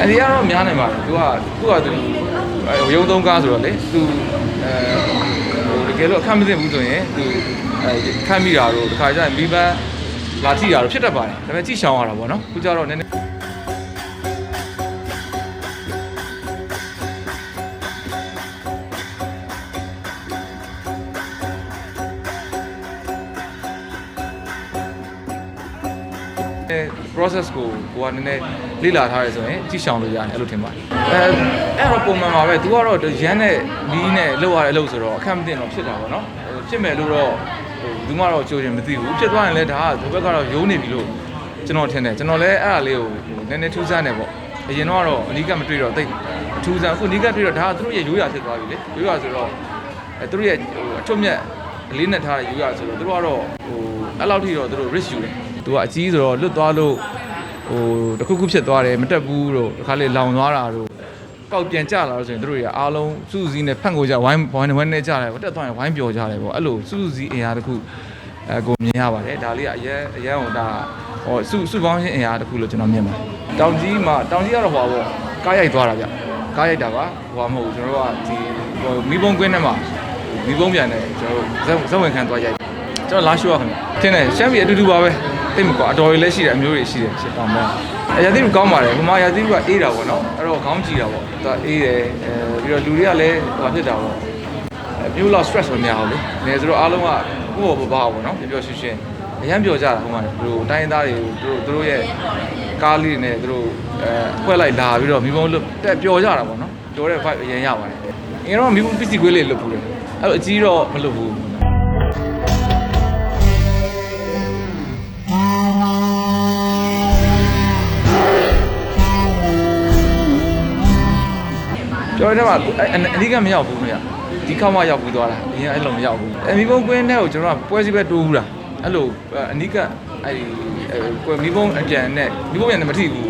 အဲ့ဒီကတော့များနေပါတယ်သူကသူကသူအဲရုံသုံးကားဆိုတော့လေသူအဲဟိုတကယ်လို့အခက်မသိဘူးဆိုရင်သူအဲခမ်းမိတာတို့တခါကျရင်မိဘလာထိတာတို့ဖြစ်တတ်ပါတယ်ဒါပေမဲ့ကြည့်ရှောင်ရတာပေါ့နော်ခုကျတော့နည်းနည်း process ကိုကိုကနည်းနည်းလေ့လာထားရဲဆိုရင်ကြည့်ရှောင်လို့ရတယ်အဲ့လိုထင်ပါတယ်အဲအဲ့တော့ပုံမှန်ပါပဲ तू ကတော့ရမ်းနဲ့နီးနဲ့လောက်ရတဲ့အလုပ်ဆိုတော့အခက်မသိတော့ဖြစ်တာပေါ့နော်ဟိုဖြစ်မယ်လို့တော့ဟိုဘူးမှတော့ကြိုးရင်မသိဘူးဖြစ်သွားရင်လည်းဒါကဒီဘက်ကတော့ယုံနေပြီလို့ကျွန်တော်ထင်တယ်ကျွန်တော်လည်းအဲ့ဒါလေးကိုဟိုနည်းနည်းထူးဆန်းတယ်ပေါ့အရင်တော့ကတော့အနီးကမတွေ့တော့တိတ်အထူးဆန်းအခုအနီးကတွေ့တော့ဒါကသူတို့ရဲ့ရိုးရာဖြစ်သွားပြီလေရိုးရာဆိုတော့အဲသူတို့ရဲ့ဟိုအထွတ်မြတ်အလေးနဲ့ထားတဲ့ရိုးရာဆိုတော့သူတို့ကတော့ဟိုအဲ့လောက်ထိတော့သူတို့ risk ယူတယ် သူကအကြီးဆိုတော့လွတ်သွားလို့ဟိုတစ်ခုခုဖြစ်သွားတယ်မတက်ဘူးတို့တစ်ခါလေလောင်သွားတာတို့ကောက်ပြန်ကြလာလို့ဆိုရင်တို့တွေကအားလုံးစုစုစည်းနဲ့ဖန့်ကိုကြဝိုင်းဝိုင်းဝိုင်းနဲ့ကြတယ်တက်သွားရင်ဝိုင်းပျော်ကြတယ်ပေါ့အဲ့လိုစုစုစည်းအင်အားတစ်ခုအဲကိုမြင်ရပါတယ်ဒါလေးကအရင်အရင်ဟိုဒါဟောစုစုပေါင်းခြင်းအင်အားတစ်ခုလို့ကျွန်တော်မြင်ပါတယ်တောင်ကြီးမှာတောင်ကြီးကတော့ဟောပေါ့ကားရိုက်သွားတာဗျကားရိုက်တာပါဟိုမဟုတ်ဘူးကျွန်တော်တို့ကဒီဟိုမိဘုံကွင်းထဲမှာမိဘုံပြန်တယ်ကျွန်တော်တို့ဇက်ဇက်ဝင်ခံသွားရိုက် ကျွန်တော်လာရှိုးရခင်ဗျထင်းတယ်ရှမ်းပြည်အတူတူပါပဲတိတ်မကွာအတော်ကြီးလည်းရှိတယ်အမျိုးတွေရှိတယ်ဖြစ်ပါမယ်အရာတိကောင်းပါတယ်ဟိုမှာအရာတိကအေးတာပေါ့နော်အဲ့တော့ခေါင်းကြည့်တာပေါ့သူအေးတယ်အဲပြီးတော့လူတွေကလည်းဟိုဖြစ်တာပေါ့အမျိုးလောက် stress မများဘူးလေနေဆိုတော့အားလုံးကကိုယ့်ဘောပပပေါ့နော်ပျော်ပျော်ရွှင်ရွှင်အရန်ပျော်ကြတာဟိုမှာသူတို့တိုင်းရင်းသားတွေသူတို့သူတို့ရဲ့ကားလေးတွေနဲ့သူတို့အဲဖွဲ့လိုက်လာပြီးတော့မိဘလွတ်တက်ပျော်ကြတာပေါ့နော်ပျော်တဲ့ vibe အရင်ရပါတယ်အရင်တော့မိဘပစ္စည်းကွေးလေးလွတ်ဘူးလေအဲ့တော့အကြီးတော့မလွတ်ဘူး တော်တို့ကအအဓိကမရောက်ဘူးခင်ဗျဒီခေါက်မှရောက်ပြီးသွားတာအရင်အဲ့လိုမရောက်ဘူးအမီဘုံကွင်းထဲကိုကျွန်တော်ကပွဲစီပဲတိုးဘူးတာအဲ့လိုအဓိကအဲ့ဒီကွယ်မီဘုံအပြန်နဲ့မီဘုံပြန်နဲ့မထိဘူး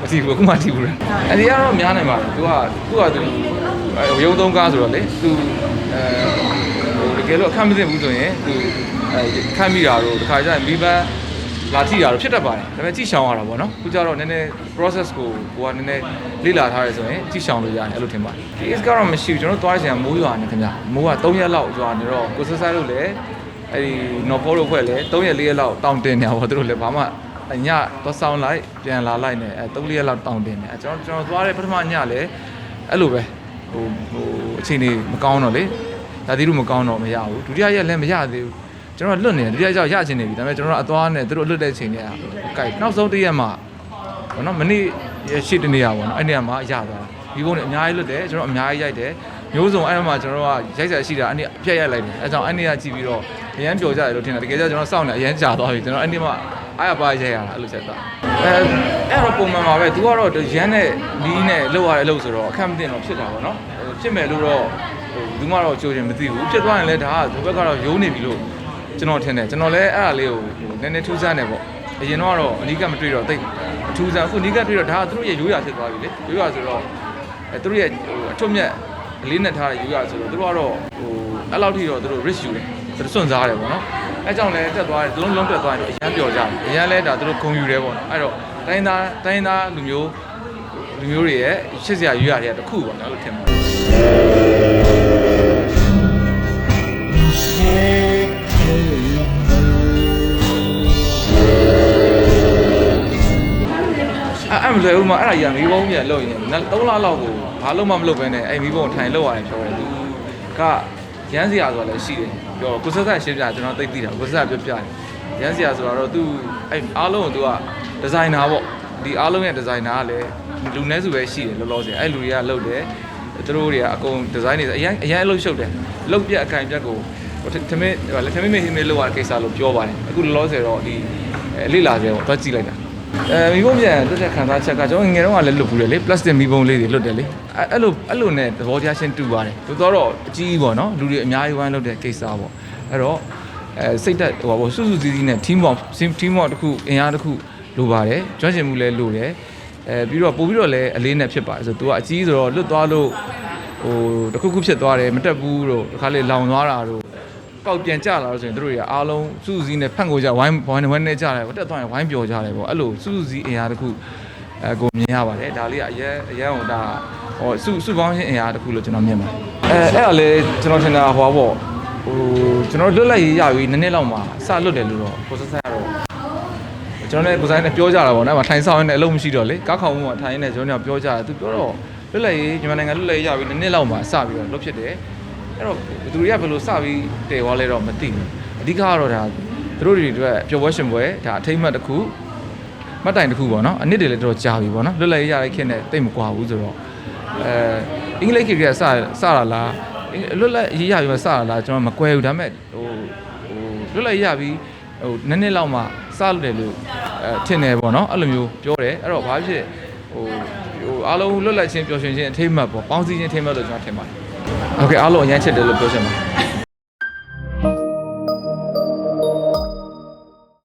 မထိဘူးအခုမှထိဘူးလားအဲ့ဒီကတော့များနိုင်ပါတယ်သူကသူကသူရုံသုံးကားဆိုတော့လေသူအဲဟိုတကယ်လို့အခက်မသိဘူးဆိုရင်သူအဲခမ်းမိတာတို့တခါကျရင်မိဘ လာထိတာတော့ဖြစ်တတ်ပါတယ်ဒါပေမဲ့ကြည့်ရှောင်ရတာပေါ့နော်ခုကျတော့နည်းနည်း process ကိုကိုကနည်းနည်းလေ့လာထားရဲဆိုရင်ကြည့်ရှောင်လို့ရတယ်အဲ့လိုထင်ပါတယ်ဒီ is ကတော့မရှိဘူးကျွန်တော်သွားရချင်မိုးရွာနေခင်ဗျမိုးက3ရက်လောက်ရွာနေတော့ကိုဆက်ဆက်လို့လည်းအဲ့ဒီ no follow ဖွဲ့လည်း3ရက်4ရက်လောက်တောင်းတင်နေပါသူတို့လည်းဘာမှအညသွားဆောင်လိုက်ပြန်လာလိုက်နေအဲ3ရက်လောက်တောင်းတင်နေအဲကျွန်တော်ကျွန်တော်သွားတဲ့ပထမညလည်းအဲ့လိုပဲဟိုဟိုအချိန်ကြီးမကောင်းတော့လေဒါတိတို့မကောင်းတော့မရဘူးဒုတိယရက်လည်းမရသေးဘူး ကျွန်တော်လွတ်နေတယ်ဒုတိယကြောက်ရချင်နေပြီဒါပေမဲ့ကျွန်တော်တို့အသွားနဲ့သူတို့လွတ်တဲ့ချိန်တွေကကြိုက်နောက်ဆုံးတစ်ရက်မှဘောနော်မနေ့ရှေ့တနေ့ရပါဘောနော်အဲ့နေရာမှာရသွားတာဒီဘုံနဲ့အများကြီးလွတ်တယ်ကျွန်တော်အများကြီးရိုက်တယ်မျိုးစုံအဲ့မှာကျွန်တော်တို့ကရိုက်ဆက်ရှိတာအဲ့နေ့ဖြတ်ရိုက်လိုက်တယ်အဲကြောင့်အဲ့နေ့ကကြည့်ပြီးတော့အရန်ပျော်ကြတယ်လို့ထင်တယ်တကယ်ကျကျွန်တော်စောင့်နေအရန်ကြာသွားပြီကျွန်တော်အဲ့နေ့မှအားရပါရိုက်ရတာအဲ့လိုချက်သွားအဲအဲ့တော့ပုံမှန်ပါပဲ तू ကတော့ရမ်းနဲ့နီးနဲ့လောက်ရတဲ့အလုပ်ဆိုတော့အခက်မသိတော့ဖြစ်တာပေါ့နော်ဟိုဖြစ်မယ်လို့တော့ဟိုဘူးမှတော့ကြိုးရင်မသိဘူးဖြစ်သွားရင်လည်းဒါကဒီဘက်ကတော့ယုံနေပြီလို့ ကျွန်တော်ထင်တယ်ကျွန်တော်လည်းအဲ့ဒါလေးကိုဟိုနည်းနည်းထူးဆန်းတယ်ပေါ့အရင်တော့ကတော့အနီးကမတွေ့တော့တိတ်အထူးဆန်းအခုအနီးကတွေ့တော့ဒါကသူတို့ရဲ့ရိုးရာဖြစ်သွားပြီလေရိုးရာဆိုတော့အဲသူတို့ရဲ့ဟိုအထွတ်မြတ်အလေးနဲ့ထားတဲ့ရိုးရာဆိုတော့သူတို့ကတော့ဟိုအဲ့လောက်ထိတော့သူတို့ risk ယူတယ်သူတို့စွန့်စားတယ်ပေါ့နော်အဲကြောင့်လည်းတက်သွားတယ်ဒီလုံးလုံးတက်သွားရင်အရန်ပျော်ကြတယ်အရန်လဲဒါသူတို့ဂုံယူတယ်ပေါ့နော်အဲ့တော့တိုင်းသားတိုင်းသားလူမျိုးလူမျိုးတွေရဲ့ရှစ်စရာရိုးရာတွေကတစ်ခုပေါ့နော်လို့ထင်ပါတယ် အဲ့အဲ့မလွယ်ဘူးမအဲ့ဒါကြီးကမီးဘုံပြန်လောက်ရင်3လလောက်ကိုဘာလို့မှမလုပ်ဘဲနဲ့အဲ့မီးဘုံထိုင်လောက်ရတယ်ပြောတယ်သူကရမ်းစရာဆိုတာလည်းရှိတယ်ပြောကိုဆက်ဆက်ရှင်းပြကျွန်တော်သိသိတာကိုဆက်ဆက်ပြောပြတယ်ရမ်းစရာဆိုတာတော့သူအဲ့အားလုံးကိုသူကဒီဇိုင်နာပေါ့ဒီအားလုံးရဲ့ဒီဇိုင်နာကလည်းလူနည်းစုပဲရှိတယ်လောလောဆယ်အဲ့လူတွေကလုပ်တယ်သူတို့တွေကအကုန်ဒီဇိုင်းတွေအရင်အရင်အလုပ်ရှုပ်တယ်လုပ်ပြအကင်ပြက်ကို သမင်းဟိုသမင်းမေဟင်းမေလောက်ရကိစ္စလို့ပြောပါတယ်အခုလောလောဆယ်တော့ဒီလေ့လာစေပေါ့တွားကြည့်လိုက်တာအဲမိဘုံပြန်တက်တက်ခံစားချက်ကကျွန်တော်ငယ်တော့ကလည်းလွတ်ဘူးလေပလတ်စတစ်မိဘုံလေးတွေလွတ်တယ်လေအဲအဲ့လိုအဲ့လိုနဲ့သဘောတရားချင်းတူပါတယ်သူတော့တော့အကြီးပေါ့နော်လူတွေအများကြီးဝိုင်းလုပ်တဲ့ကိစ္စပေါ့အဲ့တော့အဲစိတ်သက်ဟိုပါပေါ့စုစုစည်းစည်းနဲ့ team work team work တစ်ခုအင်အားတစ်ခုလိုပါတယ်ကျွမ်းကျင်မှုလည်းလိုတယ်အဲပြီးတော့ပို့ပြီးတော့လည်းအလေးနဲ့ဖြစ်ပါတယ်ဆိုတော့ तू ကအကြီးဆိုတော့လွတ်သွားလို့ဟိုတစ်ခုခုဖြစ်သွားတယ်မတက်ဘူးတို့တစ်ခါလေလောင်သွားတာတို့ ကောက်ပြန်ကြလာလို့ဆိုရင်တို့တွေကအားလုံးစုစုစည်းနဲ့ဖန့်ကိုကြဝိုင်းဝိုင်းဝိုင်းနဲ့ကြတယ်တက်သွားရင်ဝိုင်းပျော်ကြတယ်ပေါ့အဲ့လိုစုစုစည်းအင်အားတစ်ခုအဲကိုမြင်ရပါတယ်ဒါလေးကအရင်အရင်ဟိုဒါဟိုစုစုပေါင်းခြင်းအင်အားတစ်ခုလို့ကျွန်တော်မြင်ပါတယ်အဲအဲ့ဒါလေကျွန်တော်ထင်တာဟိုပါပေါ့ဟိုကျွန်တော်လွတ်လပ်ရေးရပြီးနည်းနည်းလောက်မှစလွတ်တယ်လို့တော့ကိုစဆက်ရတော့ကျွန်တော်လည်းကိုဆိုင်နဲ့ပြောကြတာပေါ့နော်။ထိုင်ဆောင်ရင်းနဲ့အလုံးမရှိတော့လေ။ကားခေါင်မှုကထိုင်ရင်းနဲ့ကျွန်တော်တို့ပြောကြတာသူပြောတော့လွတ်လပ်ရေးမြန်မာနိုင်ငံလွတ်လပ်ရေးရပြီးနည်းနည်းလောက်မှစပြီးတော့လွတ်ဖြစ်တယ်။ အဲ့တော့ဘယ်သူတွေကဘယ်လိုစပြီးတည်သွားလဲတော့မသိဘူး။အဓိကကတော့ဒါသူတို့တွေအတွက်ပျော်ပွဲရှင်ပွဲဒါအထိမ့်မှတ်တစ်ခုမှတ်တိုင်တစ်ခုပေါ့နော်။အနည်းတည်းလည်းတော်တော်ကြာပြီပေါ့နော်။လွတ်လပ်ရေးရတဲ့ခေတ်နဲ့တိတ်မကွာဘူးဆိုတော့အဲအင်္ဂလိပ်ခေတ်ကစစတာလားအင်လွတ်လပ်ရေးရပြီးမှစတာလားကျွန်တော်မကွဲဘူးဒါပေမဲ့ဟိုဟိုလွတ်လပ်ရေးရပြီးဟိုနည်းနည်းလောက်မှစလို့တယ်လို့အဲထင်တယ်ပေါ့နော်အဲ့လိုမျိုးပြောတယ်အဲ့တော့ဘာဖြစ်ဟိုဟိုအားလုံးလွတ်လပ်ခြင်းပျော်ရွှင်ခြင်းအထိမ့်မှတ်ပေါ့ပေါင်းစည်းခြင်းအထိမ့်မှတ်လို့ကျွန်တော်ထင်ပါတယ် โอเคအားလုံးအရင်ချစ်တယ်လို့ပြောချင်ပါတယ်